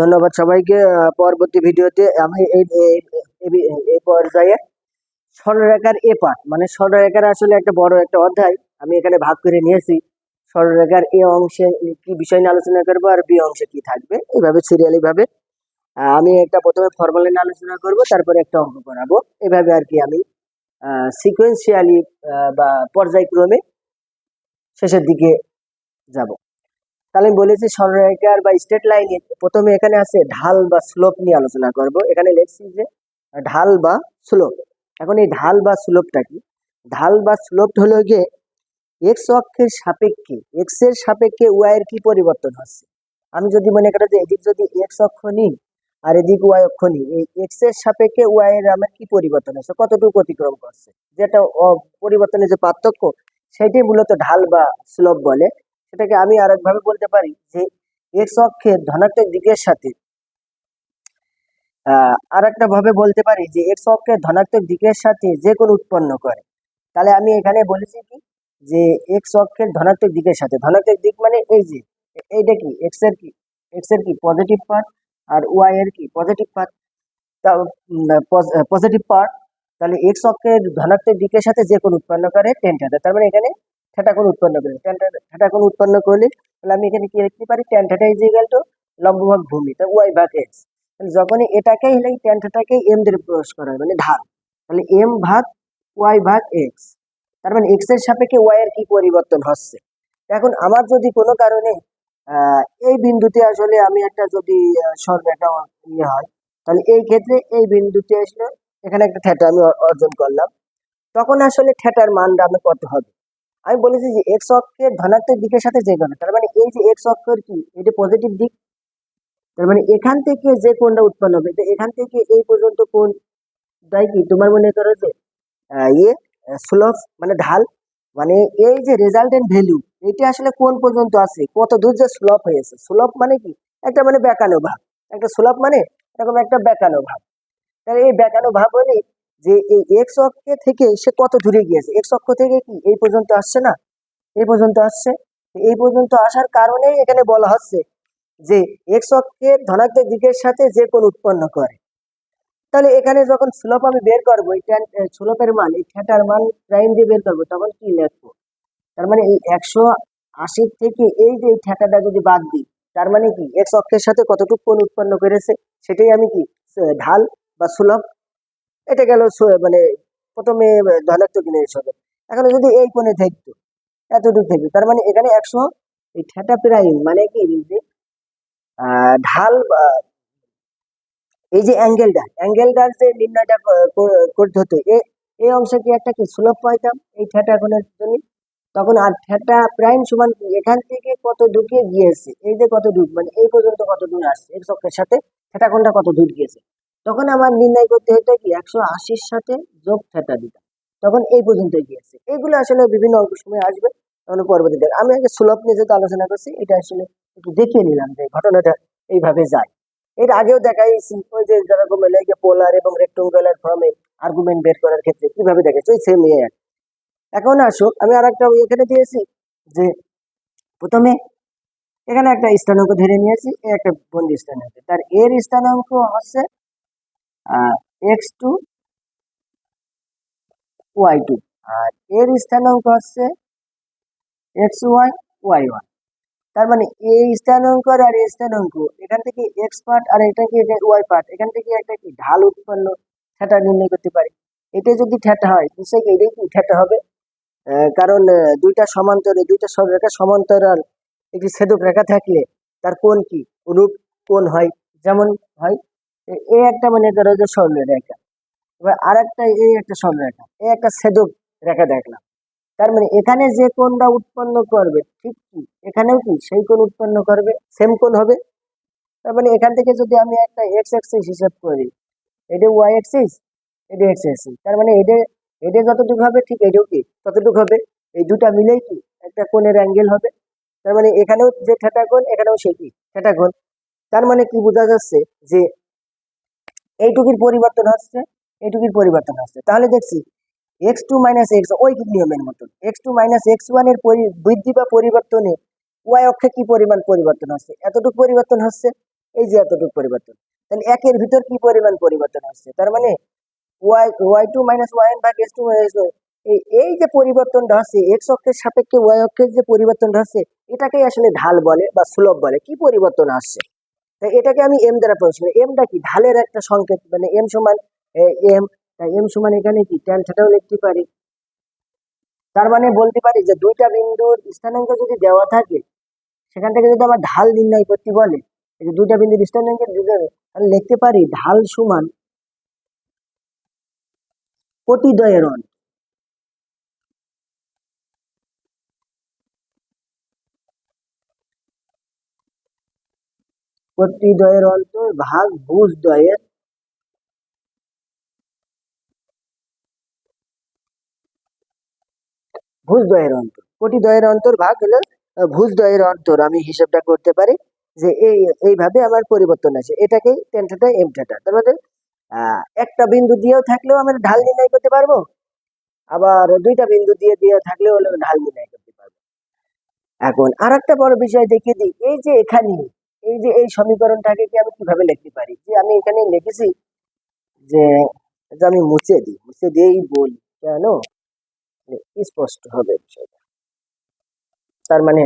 ধন্যবাদ সবাইকে পরবর্তী ভিডিওতে আমি এই পর্যায়ে সরলরেখার এ পার্ট মানে সরলরেখার আসলে একটা বড় একটা অধ্যায়, আমি এখানে ভাগ করে নিয়েছি। সরলরেখার এ অংশে কি বিষয় নিয়ে আলোচনা করব আর বি অংশে কি থাকবে এইভাবে সিরিয়ালি ভাবে আমি একটা প্রথমে ফর্মুলা নিয়ে আলোচনা করব, তারপরে একটা অঙ্ক করাবো। এভাবে আর কি আমি সিকোয়েন্সিয়ালি বা পর্যায়ক্রমে শেষের দিকে যাব। তাহলে আমি বলেছি সরলরেখার বা স্ট্রেট লাইনে প্রথমে এখানে আছে ঢাল বা স্লোপ নিয়ে আলোচনা করব। এখানে লিখছি যে ঢাল বা স্লোপ এখন এই ঢাল বা স্লোপটা কি? ঢাল বা স্লোপ হলো গিয়ে এক্স অক্ষের সাপেক্ষে এক্সের সাপেক্ষে ওয়াই এর কি পরিবর্তন হচ্ছে? আমি যদি মনে করি যে এদিক যদি এক্স অক্ষ নিই আর এদিক ওয়াই অক্ষ নিই, এই এক্সের সাপেক্ষে ওয়াই এর আমার কি পরিবর্তন হচ্ছে? কতটুকু অতিক্রম করছে? যেটা পরিবর্তনের যে পার্থক্য, সেটাই মূলত ঢাল বা স্লোপ বলে। সেটাকে আমি আরেকভাবে বলতে পারি যে এক্স অক্ষের ধনাত্মক দিকের সাথে আর একটা ভাবে বলতে পারি যে এক্স অক্ষের ধনাত্মক দিকের সাথে যে কোন উৎপন্ন করে। তাহলে আমি এখানে বলেছি কি? যে এক্স অক্ষের ধনাত্মক দিকের সাথে, ধনাত্মক দিক মানে এই যে, এইটা কি? এক্সের কি? এক্সের কি? পজিটিভ পার্ট আর ওয়াই এর কি? পজিটিভ পার্ট পজিটিভ পার্ট তাহলে এক্স অক্ষের ধনাত্মক দিকের সাথে যে কোন উৎপন্ন করে টেন তার মানে এখানে থিটা কোন উৎপন্ন করে। টেন থিটা কোন উৎপন্ন করলে তাহলে আমি এখানে কি লিখতে পারি? Tan theta is equal to লম্বভাগ ভূমি, তা ওয়াই ভাগ এক্স যখনই এটাকে হলে টেন থিটাকে এম দিয়ে প্রকাশ করা হয় মানে ঢাল, তাহলে এম ভাগ ওয়াই ভাগ এক্স তার মানে এক্সের সাপেক্ষে ওয়াই এর কি পরিবর্তন হচ্ছে? এখন আমার যদি কোনো কারণে এই বিন্দুতে আসলে আমি একটা যদি সরলরেখা ইয়ে হয়, তাহলে এই ক্ষেত্রে এই বিন্দুতে আসলে এখানে একটা থ্যাটা আমি অর্জন করলাম। তখন আসলে থ্যাটার মানটা আমি কত হবে? আমি বলেছি যে এক্স অক্ষের ধনাত্মক দিকের সাথে যে কোনো তার মানে এই যে এক্স অক্ষের কি? এটা পজিটিভ দিক। তার মানে এখান থেকে যে কোনটা উৎপন্ন হবে এখান থেকে এই পর্যন্ত কোন তাই কি? তোমার মনে করো যে ইয়ে স্লোপ মানে ঢাল মানে এই যে রেজাল্টেন্ট ভ্যালু এটা আসলে কোন পর্যন্ত আছে, কত দূর যে স্লোপ হয়েছে স্লোপ মানে কি? একটা মানে বেকানো ভাব। একটা স্লোপ মানে এরকম একটা বেকানো ভাব। তাহলে এই বেকানো ভাব হলে যে এই এক্স অক্ষ থেকে সে কত দূরে গিয়েছে? এক্স অক্ষ থেকে কি? এই পর্যন্ত আসছে না? এই পর্যন্ত আসছে? এই পর্যন্ত আসার কারণেই এখানে বলা হচ্ছে যে এক্স অক্ষের ধনাত্মক দিকের সাথে যে কোন উৎপন্ন করে। তাহলে এখানে যখন স্লোপ আমি বের করব, এই মান, এই থ্যাটার মান প্রাইম দিয়ে বের করব, তখন কি লিখব? তার মানে এই একশো আশির থেকে এই যে থ্যাটাটা যদি বাদ দিই, তার মানে কি? এক্স অক্ষের সাথে কতটুকু কোণ উৎপন্ন করেছে? সেটাই আমি কি ঢাল বা সুলভ এটা গেল মানে প্রথমে ধনাত্মক জিনিস হবে। এখন যদি এই কোণে থাকতো এতটুকু থাকতো তার মানে এখানে একশো, এই থ্যাটা প্রাইম মানে কি যে ঢাল এই যে অ্যাঙ্গেলটা, অ্যাঙ্গেলটার যে নির্ণয়টা করতে হতো এই অংশে কি একটা কি সুলভ পাইতাম, এই থ্যাটা কোণের জন্য? তখন আর থ্যাটা প্রাইম সমান এখান থেকে কত দূরে গিয়েছে? এই যে কত দূর মানে এই পর্যন্ত কত দূর আসছে এক্স অক্ষের সাথে থ্যাটা কোণটা কত দূর গিয়েছে? তখন আমার নির্ণয় করতে হতো কি, একশো আশির সাথে যোগ থ্যাটা দিতাম। তখন এই পর্যন্ত গিয়েছে। এগুলো আসলে বিভিন্ন অঙ্ক সময় আসবে তখন পরবর্তীতে আমি আগে সুলভ নিয়ে যেহেতু আলোচনা করছি, এটা আসলে একটু দেখিয়ে নিলাম যে ঘটনাটা এইভাবে যায়। এর আগেও দেখাইছি, ওই যে যেরকম লেগে পোলার এবং রেক্টঙ্গুলার ফর্মে আর্গুমেন্ট বের করার ক্ষেত্রে কীভাবে দেখাচ্ছে, ওই সেম ইয়ে এখন আসো আমি আর একটা এখানে দিয়েছি যে প্রথমে এখানে একটা স্থানাঙ্ক ধরে নিয়েছি একটা বন্দি স্থানাঙ্ক। তার এর স্থানাঙ্ক হচ্ছে এক্স টু ওয়াই টু আর এর স্থানাঙ্ক হচ্ছে এক্স ওয়াই ওয়াই ওয়ান তার মানে এই স্থানাঙ্ক আর এই স্থানাঙ্ক, এখান থেকে এক্স পার্ট আর এটা কি ওয়াই পার্ট এখান থেকে একটা কি ঢাল উৎপন্ন থ্যাটা নির্ণয় করতে পারি। এটা যদি থ্যাটা হয়, নিশ্চয়ই এটাই কি থ্যাটা হবে? কারণ দুইটা সমান্তরে, দুইটা সরলরেখা সমান্তরাল একটি ছেদক রেখা থাকলে তার কোণ কি? রূপ কোণ হয়, যেমন হয় এ- একটা মনে করো যে সরলরেখা এবার আর একটা এই একটা সরলরেখা এই একটা সেদক রেখা দেখলাম। তার মানে এখানে যে কোনটা উৎপন্ন করবে, ঠিক কি? এখানেও কি? সেই কোন উৎপন্ন করবে সেম কোণ হবে। তার মানে এখান থেকে যদি আমি একটা এক্স এক্সিস হিসাব করি, এটা ওয়াই এক্সিস এটা এক্স এক্সিস তার মানে এটা এটা যতটুকু হবে, ঠিক এটাও কি? ততটুকু হবে। এই দুটা মিলেই কি? একটা কোণের অ্যাঙ্গেল হবে। তার মানে এখানেও যে থেটা কোণ, এখানেও সেই কি? থেটা কোণ। তার মানে কি বোঝা যাচ্ছে যে এইটুকুর পরিবর্তন হচ্ছে এইটুকুর পরিবর্তন হচ্ছে তাহলে দেখছি এক্স টু মাইনাস এক্স ঐকিক নিয়মের মতন। এক্স টু মাইনাস এক্স ওয়ানের বৃদ্ধি বা পরিবর্তনে ওয়াই অক্ষে কি পরিমাণ পরিবর্তন হচ্ছে এতটুকু পরিবর্তন হচ্ছে এই যে এতটুকু পরিবর্তন। তাহলে একের ভিতর কি পরিমাণ পরিবর্তন হচ্ছে তার মানে Y Y two minus Y ভাগ এক্স টু মাইনাস এই এই যে পরিবর্তনটা হচ্ছে এক্স অক্ষের সাপেক্ষে ওয়াই অক্ষের যে পরিবর্তনটা হচ্ছে এটাকেই আসলে ঢাল বলে বা সুলভ বলে। কি পরিবর্তন আসছে? এটাকে আমি এম দ্বারা প্রকাশ করি। এমটা কি? ঢালের একটা সংকেত মানে এম সমান এম তাই এম সমান এখানে কি? ট্যান থাটাও লিখতে পারি? তার মানে বলতে পারি যে দুইটা বিন্দুর স্থানাঙ্ক যদি দেওয়া থাকে, সেখান থেকে যদি আমার ঢাল নির্ণয় করতে বলে, এই যে দুইটা বিন্দুর স্থানাঙ্ক লিখতে পারি ঢাল সমান প্রতিদ্বয়ের অন্ত প্রতিদ্বয়ের অন্তর ভাগ ভুজ দ্বয়ের ভুজ দ্বয়ের অন্তর। কোটি দ্বয়ের অন্তর ভাগ হলো ভুজ দ্বয়ের অন্তর। আমি হিসাবটা করতে পারি যে এই, এইভাবে আমার পরিবর্তন আছে। এটাকেই টেন থাটা এম থাটা তার মানে একটা বিন্দু দিয়েও থাকলেও আমরা ঢাল নির্ণয় করতে পারব। আবার দুইটা বিন্দু দিয়ে দিয়ে থাকলেও ঢাল নির্ণয় করতে পারব। এখন আর একটা বড় বিষয় দেখিয়ে দিই। এই যে এখানে এই যে এই সমীকরণটাকে কি আমি কীভাবে লিখতে পারি? যে আমি এখানে লিখেছি যে আমি মুছে দিই, মুছে দিয়েই বলি, কেন? মানে স্পষ্ট হবে বিষয়টা? তার মানে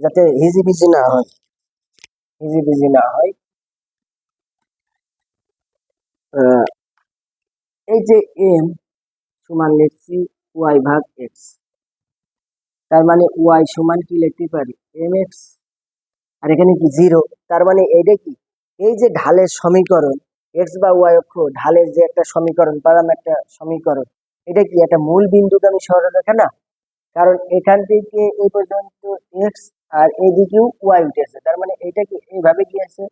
যাতে হিজিবিজি না হয়, হিজিবিজি না হয়। এই যে এম সমান লিখছি ওয়াই ভাগ এক্স তার মানে ওয়াই সমান কি লিখতে পারি? এম এক্স আর এখানে কি জিরো তার মানে এইটা কি? এই যে ঢালের সমীকরণ এক্স বা ওয়াই অক্ষ, ঢালের যে একটা সমীকরণ, পেলাম একটা সমীকরণ, এটা কি একটা মূল বিন্দুগামী সরলরেখা না? কারণ এখান থেকে এই পর্যন্ত এক্স আর এদিকেও ওয়াই উঠেছে, তার মানে এটা কি এইভাবে গিয়েছে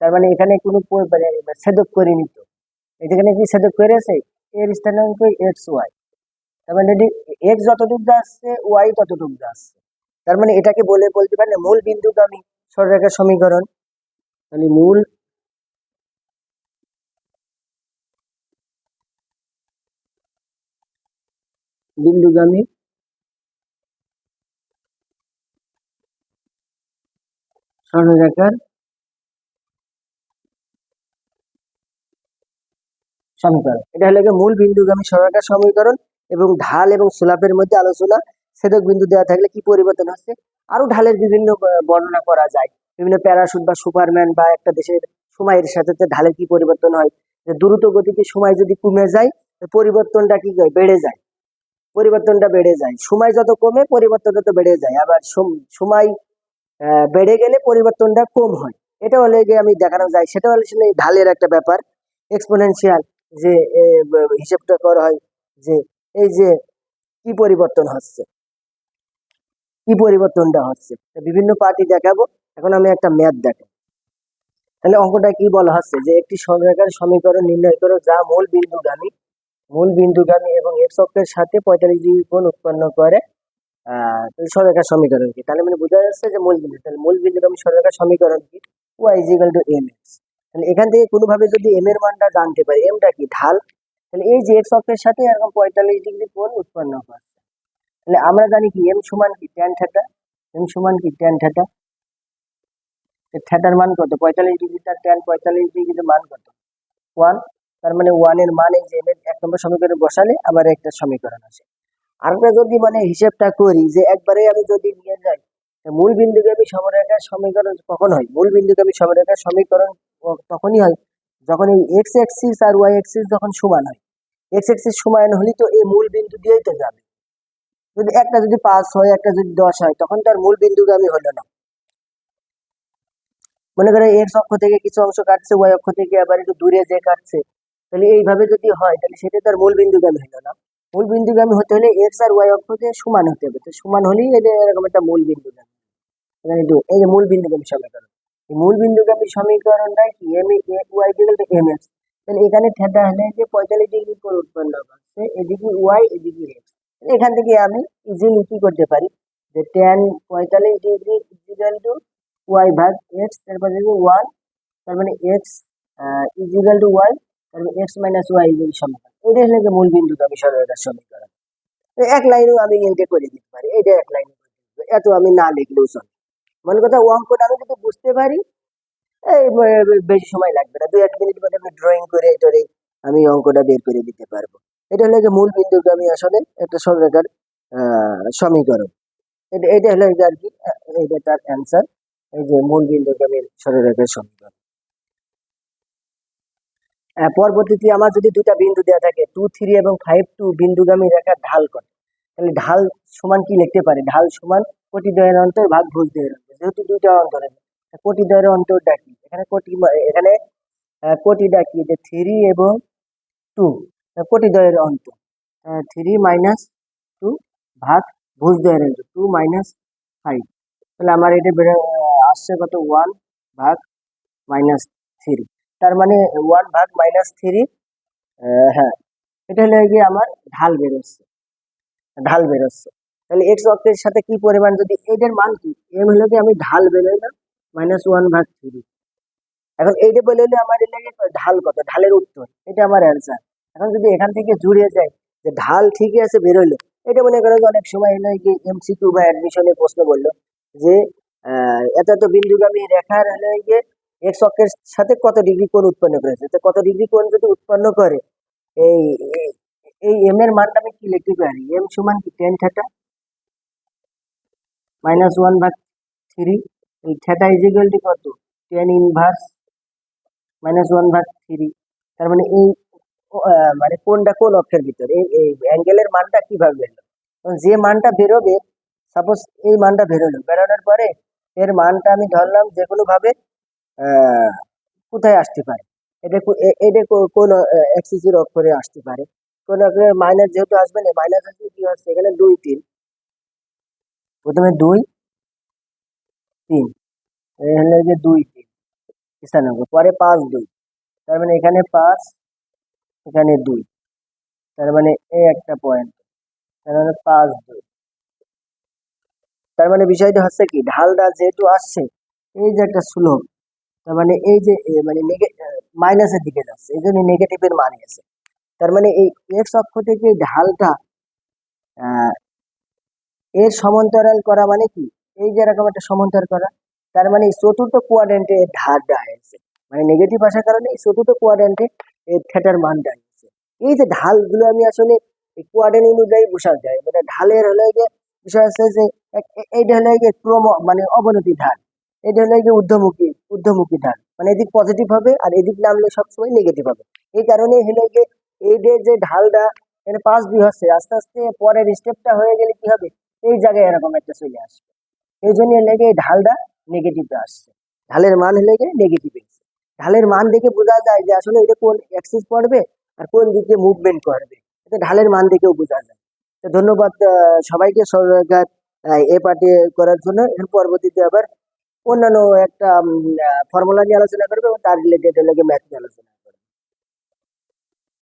তার মানে এখানে কোনো মানে ছেদক করে নিত এখানে কি ছেদক করেছে? এর স্থানাঙ্ক এক্স ওয়াই তার মানে এক্স যতটুকু যাচ্ছে ওয়াই ততটুকু যাচ্ছে। তার মানে এটাকে বলে বলতে পারেন মূল বিন্দুগামী সরলরেখার সমীকরণ। তাহলে মূল বিন্দুগামী সরলরেখার সমীকরণ। এটা হলো মূল বিন্দুগামী সরলরেখার সমীকরণ এবং ঢাল এবং সুলাপের মধ্যে আলোচনা ছেদক বিন্দু দেওয়া থাকলে কি পরিবর্তন হচ্ছে? আরও ঢালের বিভিন্ন বর্ণনা করা যায়। বিভিন্ন প্যারাশুট বা সুপারম্যান বা একটা দেশের সময়ের সাথে ঢালের কি পরিবর্তন হয়? যে দ্রুত গতিতে সময় যদি কমে যায় পরিবর্তনটা কি হয়? বেড়ে যায়। পরিবর্তনটা বেড়ে যায়। সময় যত কমে, পরিবর্তন তত বেড়ে যায়। আবার সময় বেড়ে গেলে পরিবর্তনটা কম হয়। এটা হলে গিয়ে আমি দেখানো যায়। সেটা হলে আসলে ঢালের একটা ব্যাপার। এক্সপোনেনশিয়াল যে হিসেবটা করা হয় যে, এই যে কি পরিবর্তন হচ্ছে? কি পরিবর্তনটা হচ্ছে? বিভিন্ন পার্টি দেখাবো, এখন আমি একটা ম্যাথ দেখাই। তাহলে অঙ্কটা কি বলা হচ্ছে? যে একটি সরলরেখার সমীকরণ নির্ণয় করো, যা মূল বিন্দুগামী মূল বিন্দুগামী এবং এক্স অক্ষের সাথে পঁয়তাল্লিশ ডিগ্রি কোণ উৎপন্ন করে সরলরেখার সমীকরণ কি? তাহলে মানে বোঝা যাচ্ছে যে মূল বিন্দু। তাহলে মূল বিন্দুগামী সরলরেখার সমীকরণ কি? Y equal to M X তাহলে এখান থেকে কোনোভাবে যদি এম এর মানটা জানতে পারি এমটা কি? ঢাল। তাহলে এই যে এক্স অক্ষের সাথে এরকম পঁয়তাল্লিশ ডিগ্রি কোণ উৎপন্ন করে। তাহলে আমরা জানি কি এম সমান কি ট্যান থিটা এম সমান কি ট্যান থিটা থিটার মান কত? পঁয়তাল্লিশ ডিগ্রি, তার ট্যান পঁয়তাল্লিশ ডিগ্রির মান কত? ওয়ান তার মানে ওয়ানের মান যে এম এক নম্বর সমীকরণে বসালে আবার একটা সমীকরণ আছে আরেকটা যদি মানে হিসেবটা করি যে একবারে আমি যদি নিয়ে যাই মূল বিন্দুগামী সমরেখার সমীকরণ কখন হয়? মূল বিন্দুকে বিন্দুগামী সমরেখার সমীকরণ তখনই হয় যখন এই এক্স এক্সিস আর ওয়াই এক্সিস যখন সমান হয়। এক্স এক্সিস সমান হলে তো এই মূল বিন্দু দিয়েই তো যাবে। যদি একটা যদি পাঁচ হয়, একটা যদি দশ হয়, তখন তার মূল বিন্দুগামী হলো না। মনে করে এক্স অক্ষ থেকে কিছু অংশ কাটছে ওয়াই অক্ষ থেকে আবার একটু দূরে যে কাটছে, তাহলে এইভাবে যদি হয়, তাহলে সেটা তার মূল বিন্দুগামী হলো না। মূল বিন্দুগামী হতে হলে এক্স আর ওয়াই অক্ষকে সমান হতে হবে। তো সমান হলেই এটা এরকম একটা মূল বিন্দুগামী। এই যে মূল বিন্দুগামী সমীকরণ। এই মূল বিন্দুগামী সমীকরণটা কি? M Y degree M X তাহলে এখানে থেটা হলে যে পঁয়তাল্লিশ ডিগ্রি কোণ উৎপন্ন করছে, এদিকে ওয়াই এদিকে এখান থেকে আমি ইজিলি কি করতে পারি। যে টেন পঁয়তাল্লিশ ডিগ্রি ইজিক্যাল টু ওয়াই ভাগ এক্স তারপর ওয়ান তার মানে এক্স ইজিক্যাল টু ওয়াই তারপর এক্স মাইনাস ওয়াই ইজিক্যাল সমীকরণ এটা হলে মূল বিন্দুগামী সরলরেখার সমীকরণ। তো এক লাইনেও আমি এইটা করে দিতে পারি। এটা এক লাইনে। এত আমি না লিখলেও চলে। মনে কথা অঙ্কটা আমি যদি বুঝতে পারি, এই বেশি সময় লাগবে না। দুই এক মিনিট মধ্যে আমি ড্রয়িং করে এটারে আমি অঙ্কটা বের করে দিতে পারব। এটা হলো মূল বিন্দুগামী আসলে একটা আহ, সমীকরণ। এটা এটা হলো আর কি এটা তার অ্যান্সার এই যে মূল বিন্দুগামী সরলরেখার সমীকরণ। পরবর্তীতে আমার যদি দুটা বিন্দু দেওয়া থাকে টু থ্রি এবং ফাইভ টু বিন্দুগামী রেখার ঢাল কত তাহলে ঢাল সমান কি লিখতে পারে? ঢাল সমান কোটি দ্বয়ের অন্তর ভাগ ভুজ দ্বয়ের অন্তর যেহেতু দুইটা অন্তর কোটি দয়ের অন্তরটা কি? এখানে কোটি এখানে কোটিটা কি? যে থ্রি এবং টু কোটি দ্বয়ের অন্তর থ্রি মাইনাস টু ভাগ ভুজ দ্বয়ের অন্তর টু মাইনাস ফাইভ তাহলে আমার এটা আহ, আসছে কত? ওয়ান ভাগ মাইনাস থ্রি তার মানে ওয়ান ভাগ মাইনাস থ্রি হ্যাঁ। এটা হলে গিয়ে আমার ঢাল বেরোচ্ছে। ঢাল বেরোচ্ছে। তাহলে এক্স অক্ষের সাথে কি পরিমাণ? যদি এটার মান কি? এম হলে কি আমি ঢাল বেরোইলাম মাইনাস ওয়ান ভাগ থ্রি এখন এইটা বলে আমার এটা কি ঢাল কত? ঢালের উত্তর। এটা আমার অ্যান্সার এখন যদি এখান থেকে জুড়ে যায়, যে ঢাল ঠিকই আছে বেরোলো, এটা মনে করো অনেক সময় এলো কি এমসিকিউ বা অ্যাডমিশনে প্রশ্ন বলল যে এত এত বিন্দুগামী রেখার হলো গিয়ে এক্স অক্ষের সাথে কত ডিগ্রি কোণ উৎপন্ন করেছে? তো কত ডিগ্রি কোণ যদি উৎপন্ন করে, এই, এই- এম এর মানটা আমি কি লিখতে পারি? এম সমান কি? টেন থাটা মাইনাস ওয়ান ভাগ থ্রি এই থ্যাটা ইজিক্যাল টু কত? টেন ইনভার্স মাইনাস ওয়ান ভাগ থ্রি তার মানে এই মানে কোনটা কোন অক্ষের ভিতরে? এই অ্যাঙ্গেলের মানটা কীভাবে বেরোলো যে মানটা বেরোবে সাপোজ এই মানটা বেরোলো, বেরোনোর পরে এর মানটা আমি ধরলাম যে কোনো ভাবে কোথায় আসতে পারে? এটা এটা কোন এক্সিসের অক্ষরে আসতে পারে। কোন অক্ষরে মাইনাস যেহেতু আসবে না মাইনাস আসলে কি হচ্ছে? এখানে দুই তিন। প্রথমে দুই তিন। হলো যে দুই তিন। স্থানাঙ্ক। পরে পাঁচ দুই। তার মানে এখানে পাঁচ এখানে দুই। তার মানে এই একটা পয়েন্ট তার মানে পাঁচ দুই। তার মানে বিষয়টা হচ্ছে কি, ঢালটা যেহেতু আসছে, এই যে একটা সুলভ, তার মানে এই যে মানে মাইনাসের দিকে যাচ্ছে, এই জন্য নেগেটিভের মানে আছে। তার মানে এই এক্স অক্ষ থেকে ঢালটা এর সমান্তরাল করা মানে কি? এই যে এরকম একটা সমান্তর করা, তার মানে চতুর্থ কোয়াড্রেন্টে এর ধারটা আছে মানে নেগেটিভ আসার কারণে এই চতুর্থ কোয়াড্রেন্টে থিটার মানটা আছে এই যে ঢালগুলো আমি আসলে কোয়াড্রেন্ট অনুযায়ী বসা যায় মানে ঢালের হলে যে, বিষয় আছে যে এইটা হলে যে ক্রম মানে অবনতি ঢাল। এটা হলে যে ঊর্ধ্বমুখী ঊর্ধ্বমুখী ঢাল। মানে এদিক পজিটিভ হবে আর এদিক নামলে সবসময় নেগেটিভ হবে। এই কারণে হলে যে এই যে ঢালটা, এখানে পাঁচ দুই হচ্ছে। আস্তে আস্তে পরের স্টেপটা হয়ে গেলে কি হবে? এই জায়গায় এরকম একটা চলে আসবে। এই জন্য লেগে ঢালটা নেগেটিভে আসছে। ঢালের মান হলে গিয়ে নেগেটিভ ঢালের মান দেখে বোঝা যায় যে আসলে এটা কোন অ্যাক্সিস পড়বে আর কোন দিকে মুভমেন্ট করবে এটা ঢালের মান দেখেও বোঝা যায়। তো ধন্যবাদ সবাইকে সরকার এ পার্টি করার জন্য। এর পরবর্তীতে আবার অন্যান্য একটা ফর্মুলা নিয়ে আলোচনা করবে এবং তার রিলেটেড লেগে ম্যাথ নিয়ে আলোচনা।